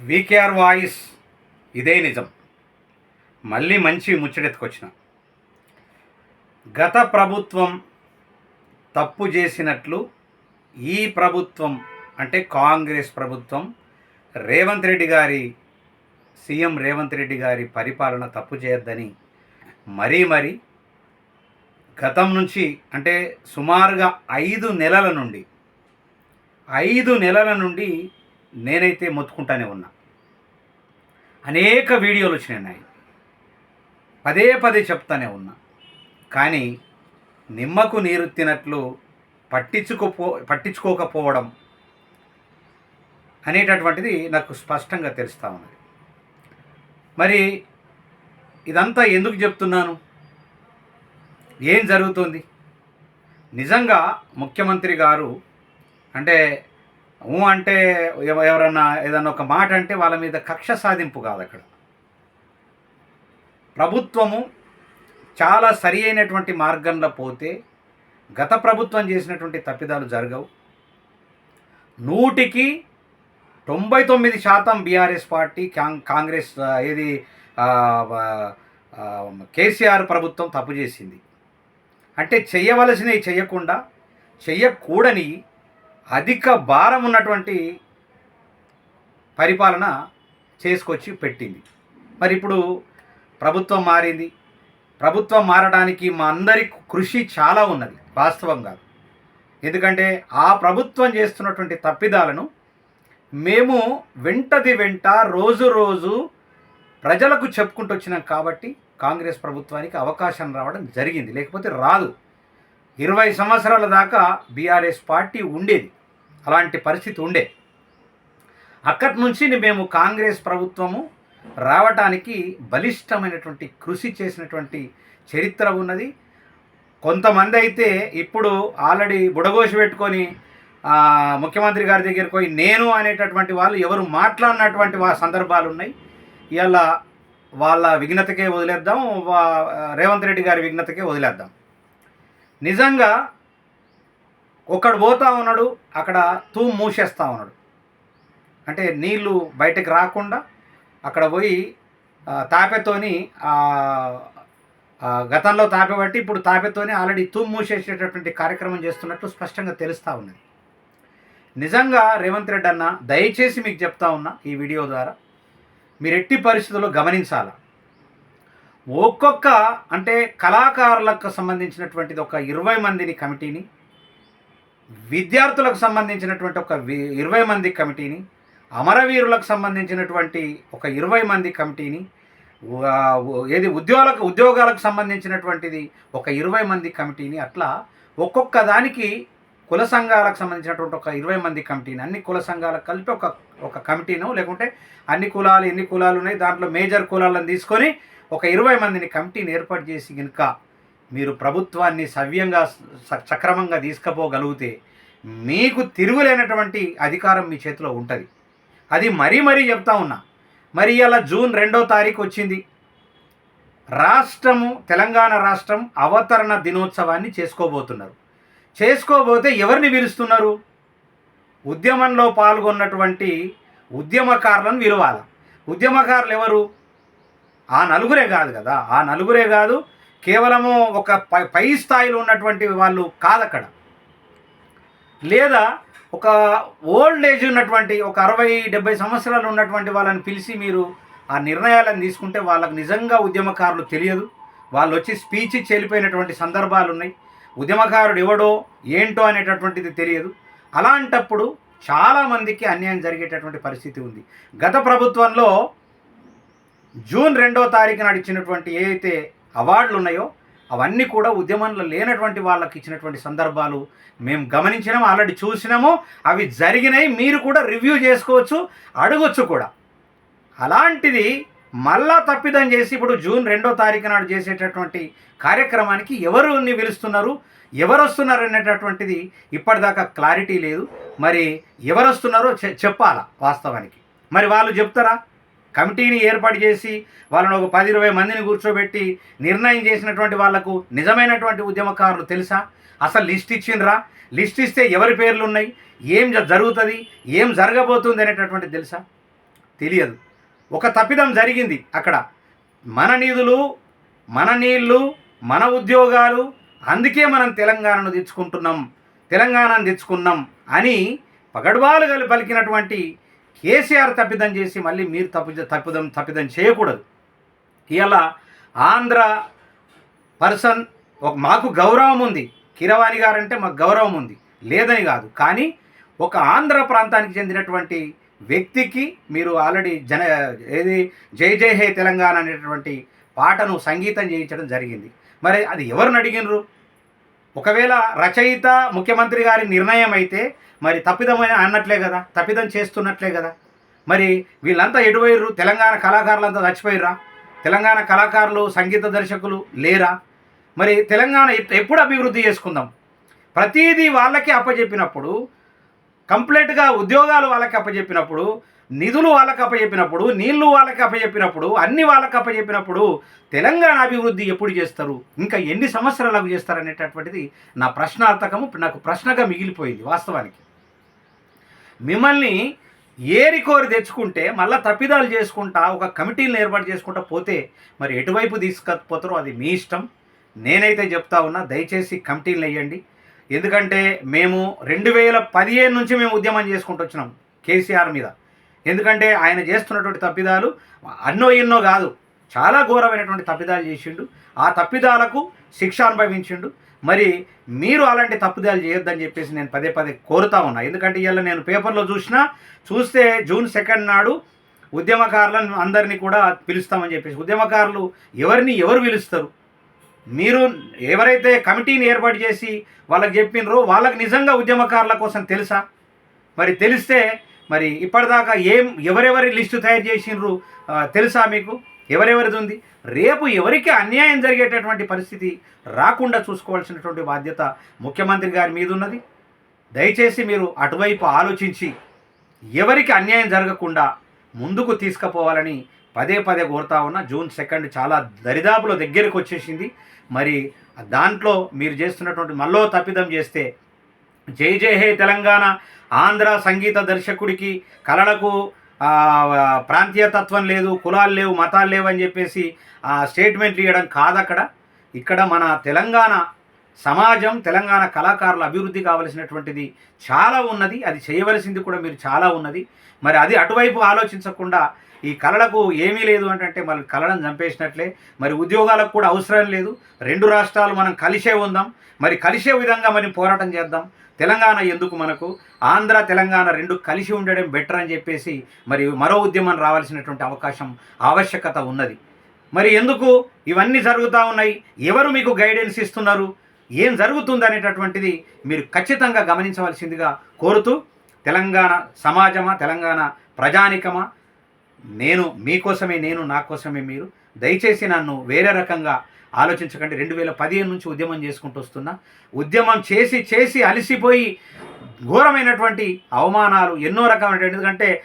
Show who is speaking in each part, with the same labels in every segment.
Speaker 1: VKR voice. ఇదే నిజం. మళ్ళీ మంచి ముచ్చటెత్తుకొచ్చిన. గత ప్రభుత్వం తప్పు చేసినట్లు ఈ ప్రభుత్వం అంటే కాంగ్రెస్ ప్రభుత్వం రేవంత్ రెడ్డి గారి సీఎం రేవంత్ రెడ్డి గారి పరిపాలన తప్పు చేయొద్దని మరీ మరీ గతం నుంచి అంటే సుమారుగా ఐదు నెలల నుండి ఐదు నెలల నుండి నేనైతే మొత్తుకుంటానే ఉన్నా. అనేక వీడియోలు వచ్చినాయి నాయి పదే పదే చెప్తానే ఉన్నా. కానీ నిమ్మకు నీరు తినట్లు పట్టించుకోపో పట్టించుకోకపోవడం అనేటటువంటిది నాకు స్పష్టంగా తెలుస్తూ ఉన్నది. మరి ఇదంతా ఎందుకు చెప్తున్నాను? ఏం జరుగుతుంది? నిజంగా ముఖ్యమంత్రి గారు అంటే ఊ అంటే ఎవ- ఎవరన్నా ఏదన్నా ఒక మాట అంటే వాళ్ళ మీద కక్ష సాధింపు కాదు అక్కడ. ప్రభుత్వము చాలా సరి అయినటువంటి మార్గంలో పోతే గత ప్రభుత్వం చేసినటువంటి తప్పిదాలు జరగవు. నూటికి తొంభై తొమ్మిది శాతం బీఆర్ఎస్ పార్టీ కాంగ్ కాంగ్రెస్ ఏది కేసీఆర్ ప్రభుత్వం తప్పు చేసింది. అంటే చేయవలసినవి చేయకుండా చెయ్యకూడని అధిక భారం ఉన్నటువంటి పరిపాలన చేసుకొచ్చి పెట్టింది. మరి ఇప్పుడు ప్రభుత్వం మారింది. ప్రభుత్వం మారడానికి మా అందరి కృషి చాలా ఉన్నది వాస్తవం ఎందుకంటే ఆ ప్రభుత్వం చేస్తున్నటువంటి తప్పిదాలను మేము వెంటది వెంట రోజు రోజు ప్రజలకు చెప్పుకుంటూ వచ్చినాం కాబట్టి కాంగ్రెస్ ప్రభుత్వానికి అవకాశం రావడం జరిగింది లేకపోతే రాదు. ఇరవై సంవత్సరాల దాకా బీఆర్ఎస్ పార్టీ ఉండేది. అలాంటి పరిస్థితి ఉండే. అక్కడి నుంచి మేము కాంగ్రెస్ ప్రభుత్వము రావటానికి బలిష్టమైనటువంటి కృషి చేసినటువంటి చరిత్ర ఉన్నది. కొంతమంది అయితే ఇప్పుడు ఆల్రెడీ బుడగోసి పెట్టుకొని ముఖ్యమంత్రి గారి దగ్గరికి పోయి నేను అనేటటువంటి వాళ్ళు ఎవరు మాట్లాడినటువంటి వా సందర్భాలు ఉన్నాయి ఇవాళ వాళ్ళ విఘ్నతకే వదిలేద్దాం వా- రేవంత్ రెడ్డి గారి విఘ్నతకే వదిలేద్దాం. నిజంగా ఒకడు పోతా ఉన్నాడు అక్కడ తూ మూసేస్తూ ఉన్నాడు. అంటే నీళ్ళు బయటకు రాకుండా అక్కడ పోయి తాపెతోని గతంలో తాపెబట్టి ఇప్పుడు తాపెతోని ఆల్రెడీ తూ మూసేసేటటువంటి కార్యక్రమం చేస్తున్నట్లు స్పష్టంగా తెలుస్తూ ఉన్నది. నిజంగా రేవంత్ రెడ్డి అన్న దయచేసి మీకు చెప్తా ఉన్నా ఈ వీడియో ద్వారా మీరు ఎట్టి పరిస్థితుల్లో గమనించాలా? ఒక్కొక్క అంటే కళాకారులకు సంబంధించినటువంటిది ఒక ఇరవై మందిని కమిటీని విద్యార్థులకు సంబంధించినటువంటి ఒక వి- ఇరవై మంది కమిటీని అమరవీరులకు సంబంధించినటువంటి ఒక ఇరవై మంది కమిటీని ఏది ఉద్యోగాలకు ఉద్యోగాలకు సంబంధించినటువంటిది ఒక ఇరవై మంది కమిటీని అట్లా ఒక్కొక్క దానికి కుల సంఘాలకు సంబంధించినటువంటి ఒక ఇరవై మంది కమిటీని అన్ని కుల సంఘాలకు కలిపి ఒక ఒక కమిటీను లేకుంటే అన్ని కులాలు ఎన్ని కులాలు ఉన్నాయి దాంట్లో మేజర్ కులాలను తీసుకొని ఒక ఇరవై మందిని కమిటీని ఏర్పాటు చేసి కనుక మీరు ప్రభుత్వాన్ని సవ్యంగా స- సక్రమంగా తీసుకుపోగలిగితే మీకు తిరుగులేనటువంటి అధికారం మీ చేతిలో ఉంటుంది. అది మరీ మరీ చెప్తా ఉన్నా. మరి ఇలా జూన్ రెండో తారీఖు వచ్చింది. రాష్ట్రము తెలంగాణ రాష్ట్రం అవతరణ దినోత్సవాన్ని చేసుకోబోతున్నారు. చేసుకోబోతే ఎవరిని పిలుస్తున్నారు? ఉద్యమంలో పాల్గొన్నటువంటి ఉద్యమకారులను విలువాల ఉద్యమకారులు ఎవరు? ఆ నలుగురే కాదు కదా. ఆ నలుగురే కాదు కేవలము ఒక పై పై స్థాయిలో ఉన్నటువంటి వాళ్ళు కాదక్కడ. లేదా ఒక ఓల్డ్ ఏజ్ ఉన్నటువంటి ఒక అరవై డెబ్బై సంవత్సరాలు ఉన్నటువంటి వాళ్ళని పిలిచి మీరు ఆ నిర్ణయాలను తీసుకుంటే వాళ్ళకు నిజంగా ఉద్యమకారులు తెలియదు. వాళ్ళు వచ్చి స్పీచ్ చెల్లిపోయినటువంటి సందర్భాలు ఉన్నాయి. ఉద్యమకారుడు ఎవడో ఏంటో అనేటటువంటిది తెలియదు. అలాంటప్పుడు చాలామందికి అన్యాయం జరిగేటటువంటి పరిస్థితి ఉంది. గత ప్రభుత్వంలో జూన్ రెండో తారీఖు నాడు ఇచ్చినటువంటి ఏ అయితే అవార్డులు ఉన్నాయో అవన్నీ కూడా ఉద్యమంలో లేనటువంటి వాళ్ళకి ఇచ్చినటువంటి సందర్భాలు మేము గమనించినాము ఆల్రెడీ చూసినాము. అవి జరిగినాయి మీరు కూడా రివ్యూ చేసుకోవచ్చు అడగొచ్చు కూడా. అలాంటిది మళ్ళా తప్పిదం చేసి ఇప్పుడు జూన్ రెండో తారీఖు నాడు చేసేటటువంటి కార్యక్రమానికి ఎవరుని పిలుస్తున్నారు ఎవరు వస్తున్నారు అనేటటువంటిది ఇప్పటిదాకా క్లారిటీ లేదు. మరి ఎవరు వస్తున్నారో చె- చెప్పాలా వాస్తవానికి. మరి వాళ్ళు చెప్తారా? కమిటీని ఏర్పాటు చేసి వాళ్ళని ఒక పది ఇరవై మందిని కూర్చోబెట్టి నిర్ణయం చేసినటువంటి వాళ్ళకు నిజమైనటువంటి ఉద్యమకారులు తెలుసా? అసలు లిస్ట్ ఇచ్చిండ్రా? లిస్ట్ ఇస్తే ఎవరి పేర్లు ఉన్నాయి? ఏం జరుగుతుంది? ఏం జరగబోతుంది అనేటటువంటి తెలుసా? తెలియదు. ఒక తప్పిదం జరిగింది అక్కడ. మన నిధులు మన నీళ్ళు మన ఉద్యోగాలు అందుకే మనం తెలంగాణను తెచ్చుకుంటున్నాం తెలంగాణను తెచ్చుకున్నాం అని పగడ్వాలు పలికినటువంటి కేసీఆర్ తప్పిదం చేసి మళ్ళీ మీరు తప్పు తప్పిదం తప్పిదం చేయకూడదు. ఇలా ఆంధ్ర పర్సన్ ఒక మాకు గౌరవం ఉంది. కిరవాణి గారంటే మాకు గౌరవం ఉంది. లేదని కాదు. కానీ ఒక ఆంధ్ర ప్రాంతానికి చెందినటువంటి వ్యక్తికి మీరు ఆల్రెడీ జన ఏది జై జై హే తెలంగాణ అనేటువంటి పాటను సంగీతం చేయించడం జరిగింది. మరి అది ఎవరిని అడిగినరు? ఒకవేళ రచయిత ముఖ్యమంత్రి గారి నిర్ణయం అయితే మరి తప్పిదమైన అన్నట్లే కదా తప్పిదం చేస్తున్నట్లే కదా. మరి వీళ్ళంతా ఎటువైర్రు? తెలంగాణ కళాకారులంతా చచ్చిపోయిర్రా? తెలంగాణ కళాకారులు సంగీత దర్శకులు లేరా? మరి తెలంగాణ ఎప్పుడు అభివృద్ధి చేసుకుందాం? ప్రతిదీ వాళ్ళకి అప్పచెప్పినప్పుడు కంప్లీట్గా ఉద్యోగాలు వాళ్ళకి అప్పచెప్పినప్పుడు నిధులు వాళ్ళకి అప్పచెప్పినప్పుడు నీళ్ళు వాళ్ళకి అప్పచెప్పినప్పుడు అన్ని వాళ్ళకి అప్పచెప్పినప్పుడు తెలంగాణ అభివృద్ధి ఎప్పుడు చేస్తారు? ఇంకా ఎన్ని సంవత్సరాలకు చేస్తారు అనేటటువంటిది నా ప్రశ్నార్థకము నాకు ప్రశ్నగా మిగిలిపోయింది వాస్తవానికి. మిమ్మల్ని ఏరి కోరి తెచ్చుకుంటే మళ్ళీ తప్పిదాలు చేసుకుంటా ఒక కమిటీలను ఏర్పాటు చేసుకుంటా పోతే మరి ఎటువైపు తీసుకపోతారో అది మీ ఇష్టం. నేనైతే చెప్తా ఉన్నా దయచేసి కమిటీలు వేయండి ఎందుకంటే మేము రెండు వేల పదిహేను నుంచి మేము ఉద్యమం చేసుకుంటూ వచ్చినాం కేసీఆర్ మీద. ఎందుకంటే ఆయన చేస్తున్నటువంటి తప్పిదాలు అన్నో ఎన్నో కాదు చాలా ఘోరమైనటువంటి తప్పిదాలు చేసిండు. ఆ తప్పిదాలకు శిక్ష అనుభవించిండు. మరి మీరు అలాంటి తప్పిదాలు చేయొద్దని చెప్పేసి నేను పదే పదే కోరుతా ఉన్నా. ఎందుకంటే ఇవాళ నేను పేపర్లో చూసినా చూస్తే జూన్ సెకండ్ నాడు ఉద్యమకారులను అందరినీ కూడా పిలుస్తామని చెప్పేసి ఉద్యమకారులు ఎవరిని ఎవరు పిలుస్తారు? మీరు ఎవరైతే కమిటీని ఏర్పాటు చేసి వాళ్ళకి చెప్పినరో వాళ్ళకి నిజంగా ఉద్యమకారుల కోసం తెలుసా? మరి తెలిస్తే మరి ఇప్పటిదాకా ఏం ఎవరెవరి లిస్టు తయారు చేసినారు తెలుసా మీకు? ఎవరెవరిది ఉంది? రేపు ఎవరికి అన్యాయం జరిగేటటువంటి పరిస్థితి రాకుండా చూసుకోవాల్సినటువంటి బాధ్యత ముఖ్యమంత్రి గారి మీద ఉన్నది. దయచేసి మీరు అటువైపు ఆలోచించి ఎవరికి అన్యాయం జరగకుండా ముందుకు తీసుకుపోవాలని పదే పదే కోరుతా ఉన్నా జూన్ సెకండ్ చాలా దరిదాపులో దగ్గరికి వచ్చేసింది. మరి దాంట్లో మీరు చేస్తున్నటువంటి మళ్ళో తప్పిదం చేస్తే జై జై హే తెలంగాణ ఆంధ్ర సంగీత దర్శకుడికి కళలకు ప్రాంతీయ తత్వం లేదు కులాలు లేవు మతాలు లేవు అని చెప్పేసి ఆ స్టేట్మెంట్లు ఇవ్వడం కాదక్కడ. ఇక్కడ మన తెలంగాణ సమాజం తెలంగాణ కళాకారుల అభివృద్ధి కావలసినటువంటిది చాలా ఉన్నది. అది చేయవలసింది కూడా మీరు చాలా ఉన్నది. మరి అది అటువైపు ఆలోచించకుండా ఈ కళలకు ఏమీ లేదు అంటే మనం కళలను చంపేసినట్లే. మరి ఉద్యోగాలకు కూడా అవసరం లేదు. రెండు రాష్ట్రాలు మనం కలిసే ఉందాం. మరి కలిసే విధంగా మరి పోరాటం చేద్దాం. తెలంగాణ ఎందుకు మనకు? ఆంధ్ర తెలంగాణ రెండు కలిసి ఉండడం బెటర్ అని చెప్పేసి మరి మరో ఉద్యమం రావాల్సినటువంటి అవకాశం ఆవశ్యకత ఉన్నది. మరి ఎందుకు ఇవన్నీ జరుగుతూ ఉన్నాయి? ఎవరు మీకు గైడెన్స్ ఇస్తున్నారు? ఏం జరుగుతుంది అనేటటువంటిది మీరు ఖచ్చితంగా గమనించవలసిందిగా కోరుతూ తెలంగాణ సమాజమా తెలంగాణ ప్రజానికమా నేను మీకోసమే నేను నా కోసమే మీరు. దయచేసి నన్ను వేరే రకంగా ఆలోచించకండి. రెండు వేల పదిహేను నుంచి ఉద్యమం చేసుకుంటూ వస్తున్నా. ఉద్యమం చేసి చేసి అలసిపోయి ఘోరమైనటువంటి అవమానాలు ఎన్నో రకమైనటువంటి ఎందుకంటే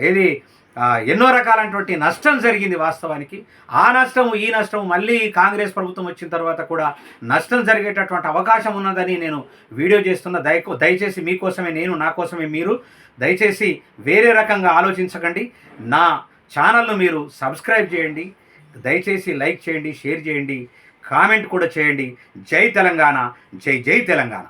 Speaker 1: ఏది ఎన్నో రకాలైనటువంటి నష్టం జరిగింది వాస్తవానికి. ఆ నష్టము ఈ నష్టము మళ్ళీ కాంగ్రెస్ ప్రభుత్వం వచ్చిన తర్వాత కూడా నష్టం జరిగేటటువంటి అవకాశం ఉన్నదని నేను వీడియో చేస్తున్న దయ దయచేసి మీకోసమే నేను నా కోసమే మీరు దయచేసి వేరే రకంగా ఆలోచించకండి. నా ఛానల్ను మీరు సబ్స్క్రైబ్ చేయండి. దయచేసి లైక్ చేయండి షేర్ చేయండి కామెంట్ కూడా చేయండి. జై తెలంగాణ జై జై తెలంగాణ.